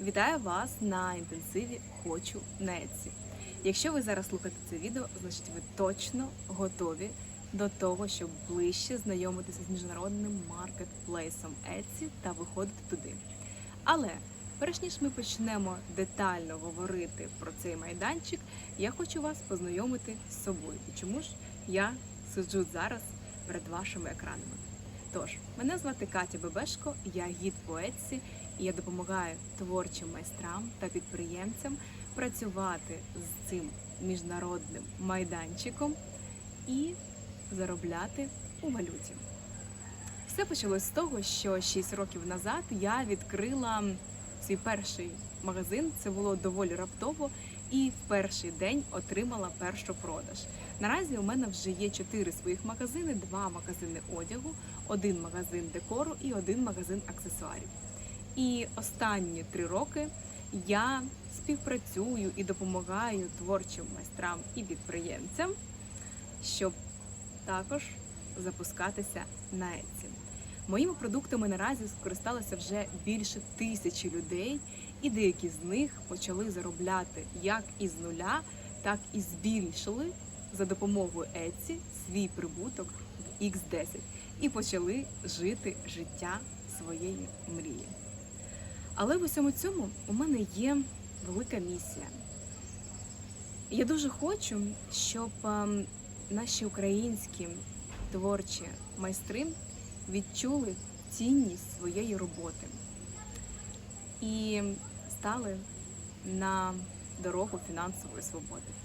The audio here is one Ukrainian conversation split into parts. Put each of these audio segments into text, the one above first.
Вітаю вас на інтенсиві Хочу на Etsy. Якщо ви зараз слухаєте це відео, значить ви точно готові до того, щоб ближче знайомитися з міжнародним маркетплейсом Etsy та виходити туди. Але перш ніж ми почнемо детально говорити про цей майданчик, я хочу вас познайомити з собою. І чому ж я сиджу зараз перед вашими екранами? Тож, мене звати Катя Бебешко, я гід по Etsy, і я допомагаю творчим майстрам та підприємцям працювати з цим міжнародним майданчиком і заробляти у валюті. Все почалось з того, що 6 років назад я відкрила свій перший магазин. Це було доволі раптово, і в перший день отримала першу продаж. Наразі у мене вже є чотири своїх магазини: два магазини одягу, один магазин декору і один магазин аксесуарів. І останні три роки я співпрацюю і допомагаю творчим майстрам і підприємцям, щоб також запускатися на Etsy. Моїми продуктами наразі скористалося вже більше тисячі людей, і деякі з них почали заробляти як із нуля, так і збільшили за допомогою Etsy свій прибуток в X10 і почали жити життя своєї мрії. Але в усьому цьому у мене є велика місія. Я дуже хочу, щоб ем, наші українські творчі майстри відчули цінність своєї роботи і стали на дорогу фінансової свободи.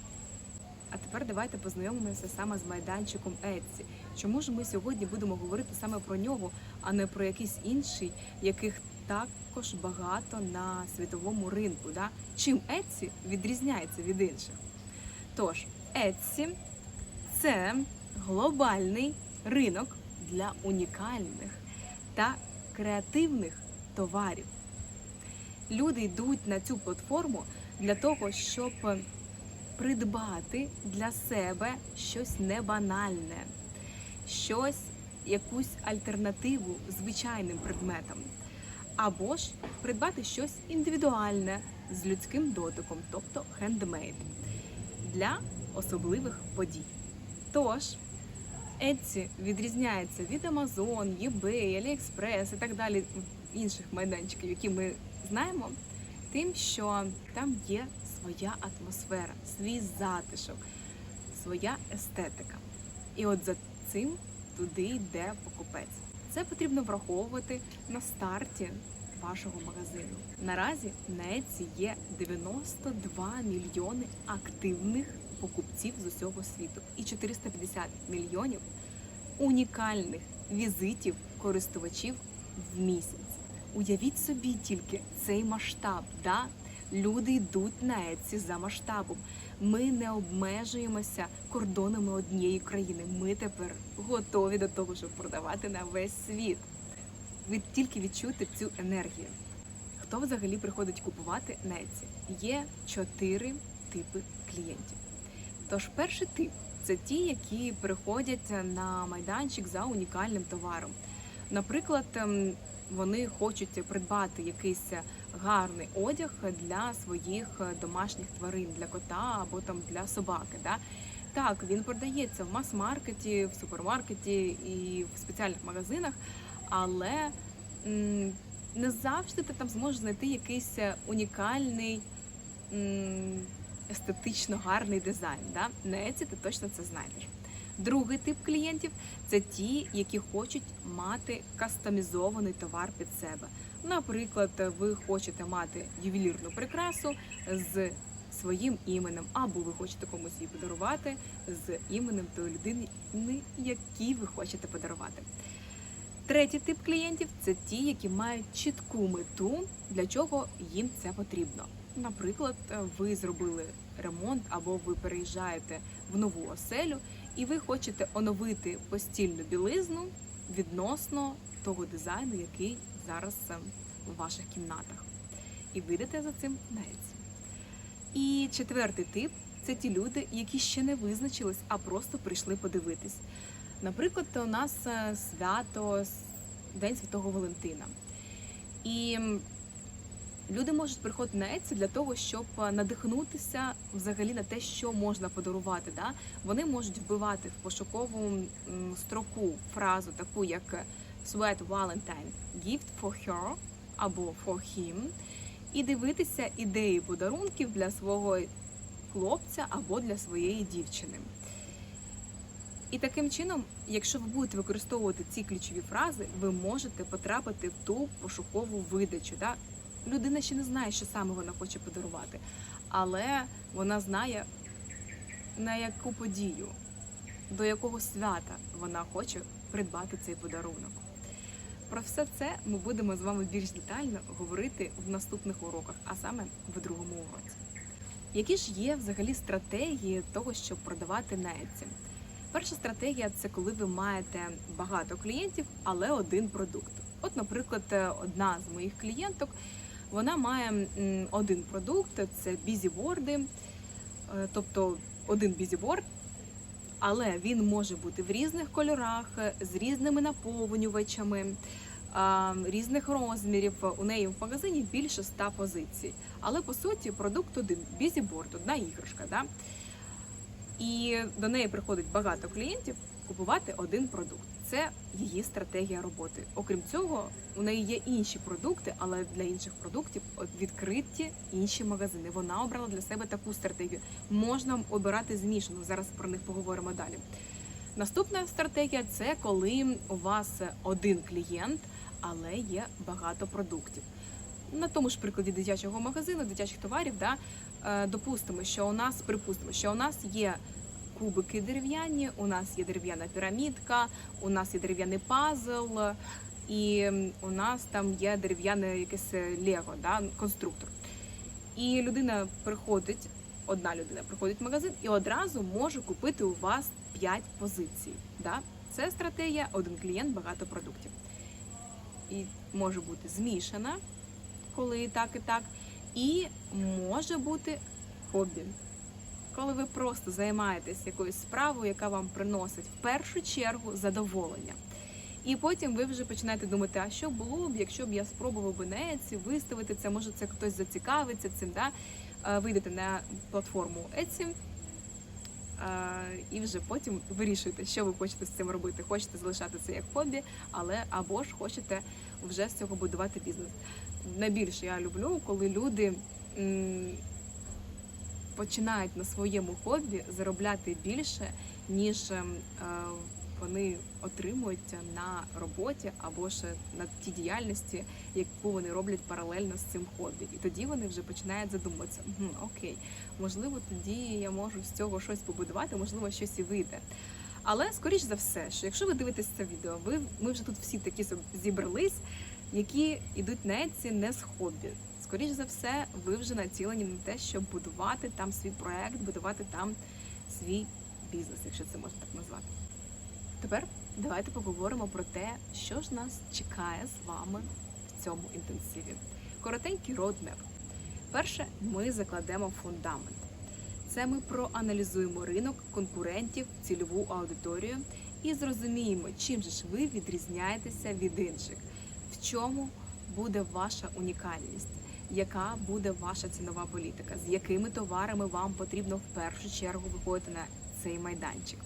Тепер давайте познайомимося саме з майданчиком Etsy. Чому ж ми сьогодні будемо говорити саме про нього, а не про якийсь інший, яких також багато на світовому ринку? Да? Чим Etsy відрізняється від інших? Тож, Etsy – це глобальний ринок для унікальних та креативних товарів. Люди йдуть на цю платформу для того, щоб придбати для себе щось небанальне, щось, якусь альтернативу звичайним предметам, або ж придбати щось індивідуальне з людським дотиком, тобто хендмейд, для особливих подій. Тож, Etsy відрізняється від Amazon, eBay, AliExpress і так далі інших майданчиків, які ми знаємо, тим, що там є своя атмосфера, свій затишок, своя естетика. І от за цим туди йде покупець. Це потрібно враховувати на старті вашого магазину. Наразі на Etsy є 92 мільйони активних покупців з усього світу і 450 мільйонів унікальних візитів користувачів в місяць. Уявіть собі тільки цей масштаб. Да? Люди йдуть на Etsy за масштабом. Ми не обмежуємося кордонами однієї країни. Ми тепер готові до того, щоб продавати на весь світ. Ви тільки відчуєте цю енергію. Хто взагалі приходить купувати на Etsy? Є чотири типи клієнтів. Тож перший тип це ті, які приходять на майданчик за унікальним товаром. Наприклад, ем, вони хочуть придбати якийсь гарний одяг для своїх домашніх тварин, для кота або там для собаки. Да? Так, він продається в мас-маркеті, в супермаркеті і в спеціальних магазинах, але не завжди ти там зможеш знайти якийсь унікальний. Естетично гарний дизайн. Да? На Etsy ти точно це знайдеш. Другий тип клієнтів це ті, які хочуть мати кастомізований товар під себе. Наприклад, ви хочете мати ювелірну прикрасу з своїм іменем, або ви хочете комусь її подарувати з іменем тої людини, якій ви хочете подарувати. Третій тип клієнтів це ті, які мають чітку мету, для чого їм це потрібно. Наприклад, ви зробили ремонт або ви переїжджаєте в нову оселю, і ви хочете оновити постільну білизну відносно того дизайну, який зараз у ваших кімнатах. І вийдете за цим Etsy. І четвертий тип це ті люди, які ще не визначились, а просто прийшли подивитись. Наприклад, у нас е, свято День Святого Валентина. І Люди можуть приходити на Etsy для того, щоб е, надихнутися взагалі на те, що можна подарувати. Да? Вони можуть вбивати в пошукову строку фразу, таку як Sweat Valentine Gift for her або for him, і дивитися ідеї подарунків для свого хлопця або для своєї дівчини. І таким чином, якщо ви будете використовувати ці ключові фрази, ви можете потрапити в ту пошукову видачу. Да? Людина ще не знає, що саме вона хоче подарувати, але вона знає на яку подію, до якого свята вона хоче придбати цей подарунок. Про все це ми будемо з вами більш детально говорити в наступних уроках, а саме в другому уроці. Які ж є взагалі стратегії того, щоб продавати на Etsy? Перша стратегія це коли ви маєте багато клієнтів, але один продукт. От, наприклад, е, одна з моїх клієнток вона має один продукт це бізіборди, е, тобто один бізіборд, але він може бути в різних кольорах, е, з різними наповнювачами, різних розмірів. У неї в магазині більше 100 позицій. Але по суті продукт один бізіборд, одна іграшка. Да? І до неї приходить багато клієнтів купувати один продукт. Це її стратегія роботи. Окрім цього, у неї є інші продукти, але для інших продуктів відкриті інші магазини. Вона обрала для себе таку стратегію. Можна обирати змішану. Зараз про них поговоримо далі. Наступна стратегія це коли у вас один клієнт, але є багато продуктів. На тому ж прикладі дитячого магазину, дитячих товарів, да, е, допустимо, що у нас припустимо, що у нас є кубики дерев'яні, у нас є дерев'яна пірамідка, у нас є дерев'яний пазл, і у нас там є дерев'яне якесь лего, да, конструктор. І людина приходить, одна людина приходить в магазин і одразу може купити у вас 5 позицій. Да? Це стратегія один клієнт, багато продуктів. І може бути змішана, коли і так, і так, і може бути хобі коли ви просто займаєтесь якоюсь справою, яка вам приносить в першу чергу задоволення. І потім ви вже починаєте думати, а що було б, якщо б я спробував би Etsy виставити це, може це хтось зацікавиться цим. Да? Е, Вийдете на платформу Etsy е, і вже потім вирішуєте, що ви хочете з цим робити. Хочете залишати це як хобі, але або ж хочете вже з цього будувати бізнес. Найбільше я люблю, коли люди. Починають на своєму хобі заробляти більше, ніж ем, е, вони отримують на роботі або ж на тій діяльності, яку вони роблять паралельно з цим хобі. І тоді вони вже починають задумуватися: «Мгм, окей, можливо, тоді я можу з цього щось побудувати, можливо, щось і вийде. Але скоріш за все, що якщо ви дивитесь це відео, ви ми вже тут всі такі зібрались, які йдуть на Etsy не з хобі. Скоріш за все, ви вже націлені на те, щоб будувати там свій проект, будувати там свій бізнес, якщо це можна так назвати. Тепер давайте поговоримо про те, що ж нас чекає з вами в цьому інтенсиві. Коротенький роудмеп. Перше, ми закладемо фундамент. Це ми проаналізуємо ринок, конкурентів, цільову аудиторію і зрозуміємо, чим же ж ви відрізняєтеся від інших, в чому буде ваша унікальність, яка буде ваша цінова політика, з якими товарами вам потрібно в першу чергу виходити на цей майданчик.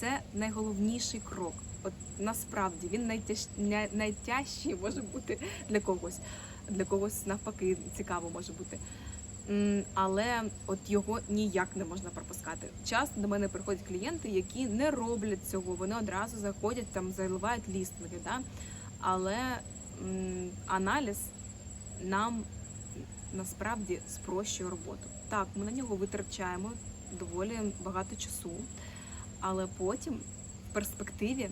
Це найголовніший крок. От насправді він найтяж... най- найтяжчий може бути для когось, для когось навпаки цікаво може бути. Але от його ніяк не можна пропускати. Часто до мене приходять клієнти, які не роблять цього. Вони одразу заходять там, заливають лістинги. Да? Але м, аналіз нам насправді спрощує роботу. Так, ми на нього витрачаємо доволі багато часу, але потім в перспективі,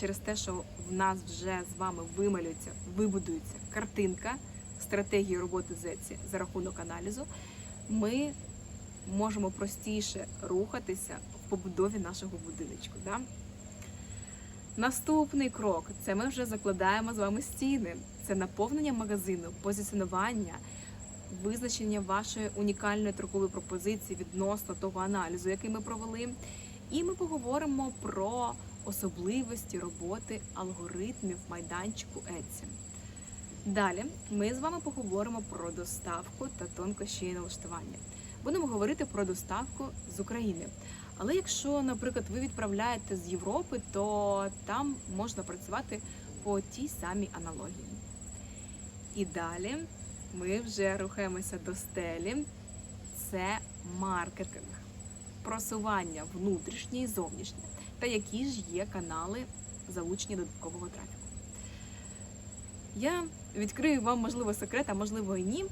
через те, що в нас вже з вами вималюється, вибудується картинка стратегії роботи з Etsy за рахунок аналізу, ми можемо простіше рухатися в побудові нашого будиночку. Да? Наступний крок це ми вже закладаємо з вами стіни. Це наповнення магазину, позиціонування, визначення вашої унікальної торгової пропозиції відносно того аналізу, який ми провели. І ми поговоримо про особливості роботи алгоритмів майданчику Etsy. Далі ми з вами поговоримо про доставку та тонкощі налаштування. Будемо говорити про доставку з України. Але якщо, наприклад, ви відправляєте з Європи, то там можна працювати по тій самій аналогії. І далі ми вже рухаємося до стелі. Це маркетинг, просування внутрішнє і зовнішнє. Та які ж є канали залучення додаткового трафіку. Я відкрию вам, можливо, секрет, а можливо і ні.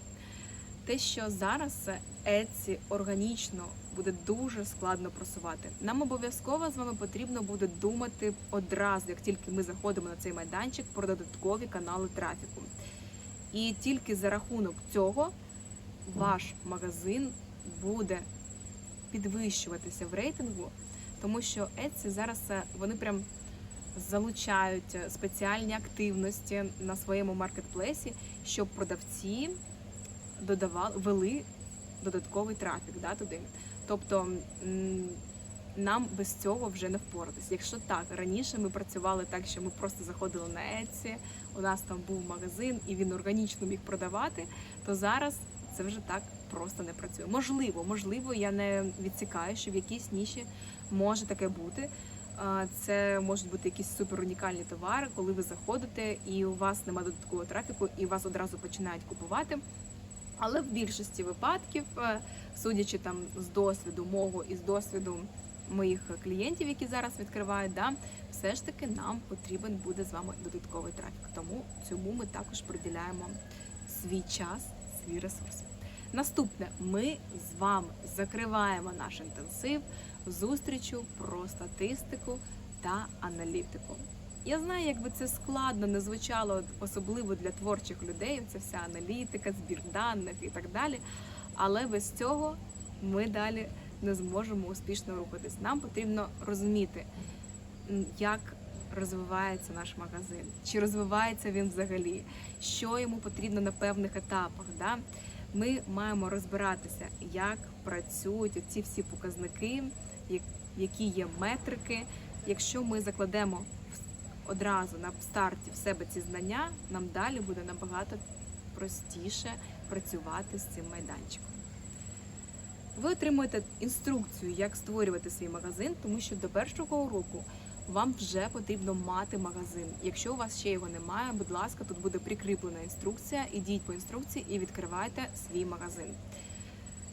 Те, що зараз Etsy органічно буде дуже складно просувати. Нам обов'язково з вами потрібно буде думати одразу, як тільки ми заходимо на цей майданчик, про додаткові канали трафіку. І тільки за рахунок цього ваш магазин буде підвищуватися в рейтингу, тому що Etsy зараз е, вони прям залучають е, спеціальні активності на своєму маркетплейсі, щоб продавці додавали вели додатковий трафік да, туди. Тобто нам без цього вже не впоратись. Якщо так, раніше ми працювали так, що ми просто заходили на Etsy, у нас там був магазин і він органічно міг продавати, то зараз це вже так просто не працює. Можливо, можливо, я не відсікаю, що в якійсь ніші може таке бути. Це можуть бути якісь супер унікальні товари, коли ви заходите і у вас немає додаткового трафіку, і вас одразу починають купувати. Але в більшості випадків, е, судячи там з досвіду мого і з досвіду моїх клієнтів, які зараз відкривають, да, все ж таки нам потрібен буде з вами додатковий трафік. Тому цьому ми також приділяємо свій час, свій ресурс. Наступне, ми з вами закриваємо наш інтенсив зустрічю про статистику та аналітику. Я знаю, якби це складно не звучало, особливо для творчих людей. Це вся аналітика, збір даних і так далі. Але без цього ми далі не зможемо успішно рухатись. Нам потрібно розуміти, як розвивається наш магазин, чи розвивається він взагалі, що йому потрібно на певних етапах. Да? Ми маємо розбиратися, як працюють ці всі показники, які є метрики. Якщо ми закладемо в- одразу на старті в себе ці знання, нам далі буде набагато простіше працювати з цим майданчиком. Ви отримуєте інструкцію, як створювати свій магазин, тому що до першого уроку вам вже потрібно мати магазин. Якщо у вас ще його немає, будь ласка, тут буде прикріплена інструкція. Ідіть по інструкції і відкривайте свій магазин.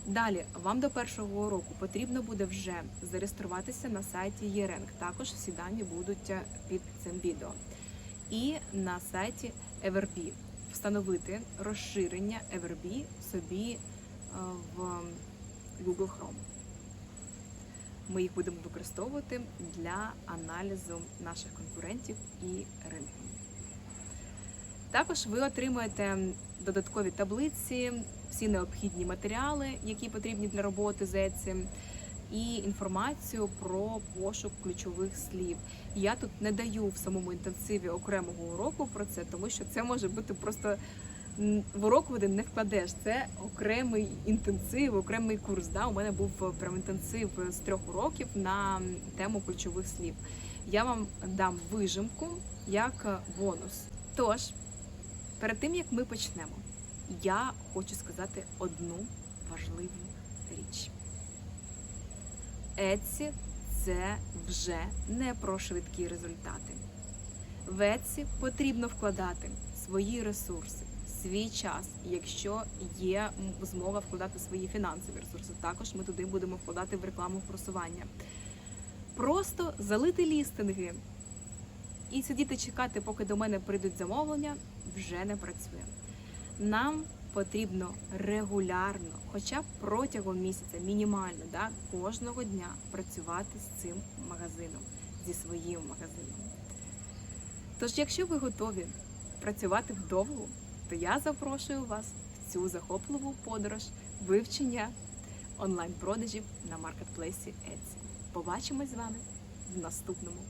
Далі вам до першого уроку потрібно буде вже зареєструватися на сайті ЄРЕНК. Також всі дані будуть е, під цим відео. І на сайті Everbee встановити розширення Everbee собі е, в Google Chrome. Ми їх будемо використовувати для аналізу наших конкурентів і ринку. Також ви отримаєте додаткові таблиці, всі необхідні матеріали, які потрібні для роботи з Etsy, і інформацію про пошук ключових слів. Я тут не даю в самому інтенсиві окремого уроку про це, тому що це може бути просто в урок в один не вкладеш. Це окремий інтенсив, окремий курс. Да? У мене був е, прям інтенсив з трьох уроків на тему ключових слів. Я вам дам вижимку як е, бонус. Тож, перед тим як ми почнемо, я хочу сказати одну важливу річ. Etsy – це вже не про швидкі результати. В Etsy потрібно вкладати свої ресурси, свій час, якщо є змога вкладати свої фінансові ресурси. Також ми туди будемо вкладати в рекламу просування. Просто залити лістинги і сидіти чекати, поки до мене прийдуть замовлення, вже не працює. Нам потрібно регулярно, хоча б протягом місяця, мінімально, да, кожного дня працювати з цим магазином, зі своїм магазином. Тож, якщо ви готові працювати вдовго, то я запрошую вас в цю захопливу подорож вивчення онлайн-продажів на маркетплейсі Etsy. Побачимось з вами в наступному